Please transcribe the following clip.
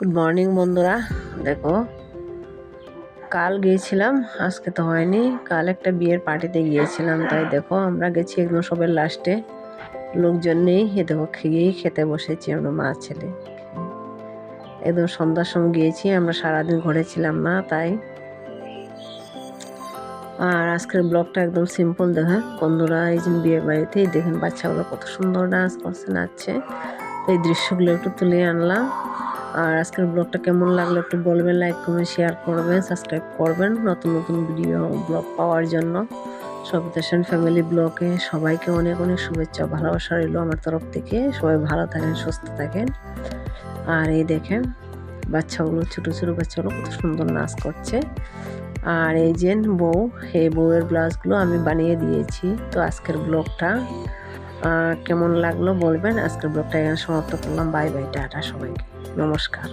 Good morning বন্ধুরা। দেখো, কাল গিয়েছিলাম, আজকে তো হয়নি। কাল একটা বিয়ের পার্টিতে গিয়েছিলাম, তাই দেখো, আমরা গেছি একদম সবের লাস্টে। লোকজন নেই, এ দেখো, খেয়েই খেতে বসেছি আমরা, মা, ছেলে। একদম সন্ধ্যার সময় গিয়েছি, আমরা সারাদিন ঘরে ছিলাম না তাই। আর আজকের ব্লগটা একদম সিম্পল দেখেন বন্ধুরা, এই যে বিয়ে বাড়িতেই দেখেন, বাচ্চাগুলো কত সুন্দর ডান্স করছে, নাচছে। এই দৃশ্যগুলো একটু তুলে আনলাম। আর আজকের ব্লগটা কেমন লাগল একটু বলবেন লাইক কমেন্ট শেয়ার করবেন সাবস্ক্রাইব করবেন নতুন নতুন ভিডিও ব্লগ পাওয়ার জন্য। সব সবিতাসন ফ্যামিলি ব্লগে সবাইকে অনেক অনেক শুভেচ্ছা, ভালোবাসা রইল আমার তরফ থেকে। সবাই ভালো থাকেন, সুস্থ থাকেন। আর এই দেখেন, বাচ্চাগুলো, ছোটো ছোটো বাচ্চাগুলো কত সুন্দর নাচ করছে। আর এই যে বউ, এই বউয়ের ব্লাউজগুলো আমি বানিয়ে দিয়েছি। তো আজকের ব্লগটা কেমন লাগল বলবেন? আজকের ব্লগটা এখানে সমাপ্ত করলাম। বাই বাই টাটা সবাইকে। নমস্কার